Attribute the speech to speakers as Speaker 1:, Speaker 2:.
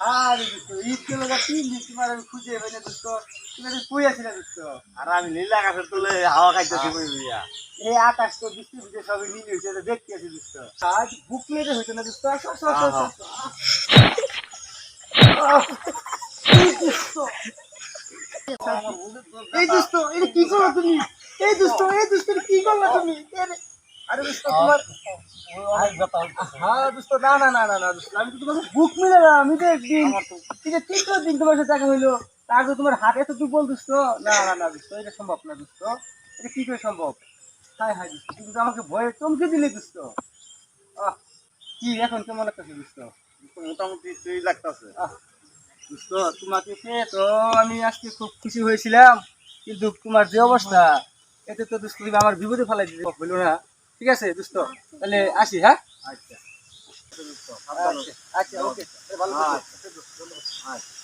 Speaker 1: আরে দোস্ত ঈদ গেল না তিন দিন তোমার আমি খুঁজে পেলে দোস্ত তুমি কই আছিলে দোস্ত
Speaker 2: আর আমি নীলা গাছের তুলে হাওয়া খাইতেছি বই বইয়া।
Speaker 1: এই আকাশ তো বৃষ্টি বৃষ্টি সবই মিলে হয়েছে এটা দেখতে আছি দোস্ত আজ বুক হইতো না দোস্ত আসো আসো আসো এই দোস্ত এটা কি করল তুমি? এই দোস্ত এই দোস্ত কি করল তুমি? আরে- দোস্ত তোমার না না না না না আমি তো তোমাকে বুক মিলে না আমি তো একদিন ঠিক দিন তোমার সাথে দেখা হইল তারপর তোমার হাতে তো দুর্বল দোস্ত। না না না এটা সম্ভব না এটা কি করে সম্ভব? হাই হাই দোস্ত তুমি তো আমাকে ভয়ে চমকে দিলে দোস্ত। আহ কি এখন কেমন লাগতেছে
Speaker 2: মোটামুটি লাগতেছে।
Speaker 1: তোমাকে পেয়ে তো আমি আজকে খুব খুশি হয়েছিলাম কিন্তু তোমার যে অবস্থা এতে তো তুমি আমার বিপদে ফেলাই দিতে হইল না। ঠিক আছে দোস্ত? তাহলে আসি হ্যাঁ?
Speaker 2: আচ্ছা।
Speaker 1: আচ্ছা আচ্ছা ওকে। ভালো থাকো।
Speaker 2: আচ্ছা।